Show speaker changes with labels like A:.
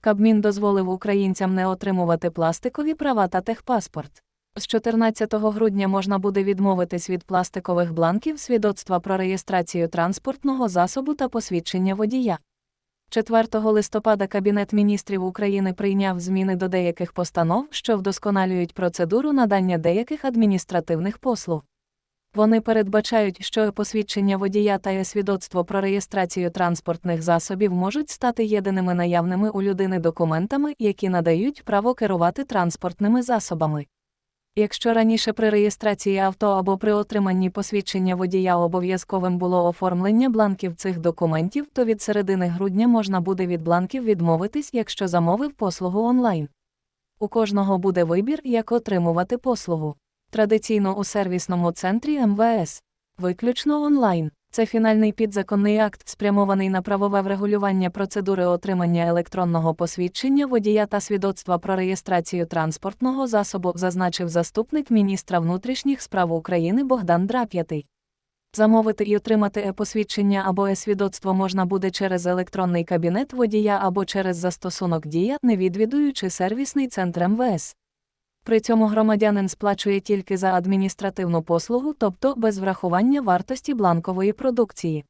A: Кабмін дозволив українцям не отримувати пластикові права та техпаспорт. З 14 грудня можна буде відмовитись від пластикових бланків свідоцтва про реєстрацію транспортного засобу та посвідчення водія. 4 листопада Кабінет міністрів України прийняв зміни до деяких постанов, що вдосконалюють процедуру надання деяких адміністративних послуг. Вони передбачають, що посвідчення водія та е-свідоцтво про реєстрацію транспортних засобів можуть стати єдиними наявними у людини документами, які надають право керувати транспортними засобами. Якщо раніше при реєстрації авто або при отриманні посвідчення водія обов'язковим було оформлення бланків цих документів, то від середини грудня можна буде від бланків відмовитись, якщо замовив послугу онлайн. У кожного буде вибір, як отримувати послугу. Традиційно у сервісному центрі МВС. Виключно онлайн. Це фінальний підзаконний акт, спрямований на правове врегулювання процедури отримання електронного посвідчення водія та свідоцтва про реєстрацію транспортного засобу, зазначив заступник міністра внутрішніх справ України Богдан Драп'ятий. Замовити і отримати е-посвідчення або е-свідоцтво можна буде через електронний кабінет водія або через застосунок Дія, не відвідуючи сервісний центр МВС. При цьому громадянин сплачує тільки за адміністративну послугу, тобто без врахування вартості бланкової продукції.